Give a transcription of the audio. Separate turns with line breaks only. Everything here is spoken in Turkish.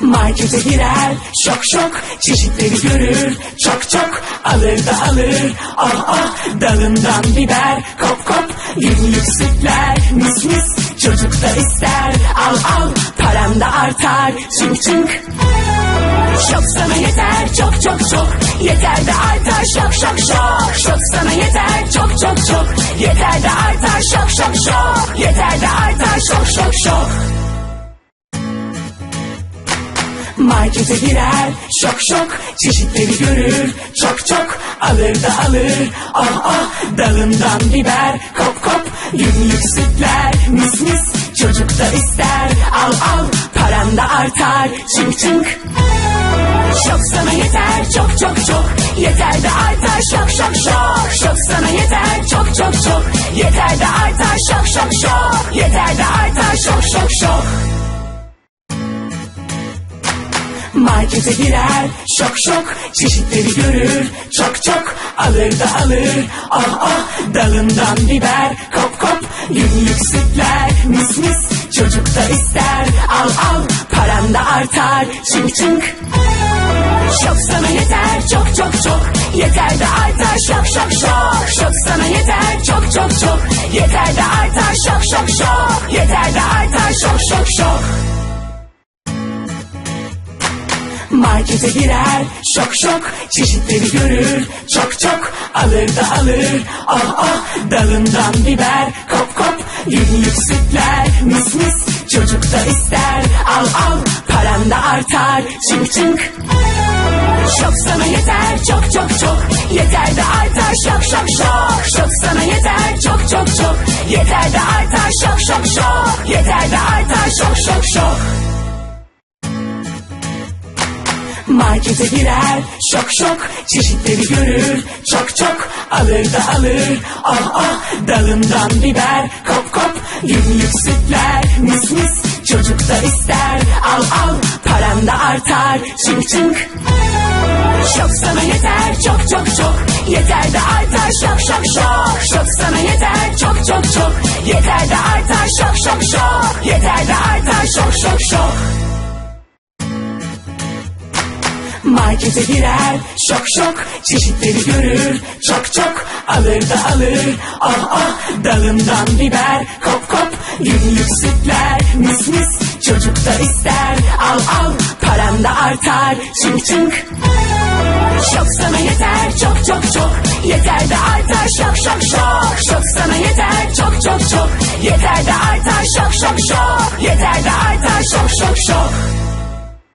Markete girer şok şok çeşitleri görür çok çok alır da alır. Ah ah dalından biber kop kop günlük sütler mis mis çocuk da ister. Al al param da artar çink çink Şok sana yeter çok çok çok Yeter de artar şok şok şok. Şok sana yeter çok çok çok Yeter de artar şok şok şok Yeter de artar Markete girer. Şok şok. Çeşitleri görür. Çok çok. Alır da alır. Ah ah. Dalından biber. Kop kop. Günlük sütler. Mis mis. Çocuk da ister. Al al. Paran da artar. Çink çink Şok sana yeter. Çok çok çok. Yeter de artar. Şok şok şok. Şok sana yeter. Çok çok çok. Yeter de artar. Şok şok şok. Yeter de artar. Şok şok şok Markete girer şok şok çeşitleri görür çok çok alır da alır. Ah ah dalından biber kop kop günlük sütler mis mis çocuk da ister. Al al paran da artar çink çink. Şok sana yeter çok çok çok Yeter de artar. Şok şok şok Şok sana yeter çok çok çok Yeter de Markete girer şok şok çeşitleri görür. Çok çok alır da alır. Ah ah dalından biber kop kop günlük sütler. Mis mis çocuk da ister. Al al paran da artar. Çink çink Şok sana yeter çok çok çok. Yeter de artar şok şok şok. Şok sana yeter çok çok çok. Yeter de artar şok şok şok. Yeter de artar Markete girer. Şok şok çeşitleri görür. Çok çok alır da alır. Ah ah dalından biber. Kop kop günlük sütler. Mis mis çocuk da ister. Al al paran da artar. Çink çink Şok sana yeter. Çok çok çok. Yeter de artar. Şok şok şok. Şok sana yeter. Çok çok çok. Yeter de artar. Şok şok şok. Yeter de artar. Şok şok şok Markete girer şok şok çeşitleri görür çok çok alır da alır. Ah ah dalından biber kop kop günlük sütler mis mis çocuk da ister. Al al paran da artar çink çink Şok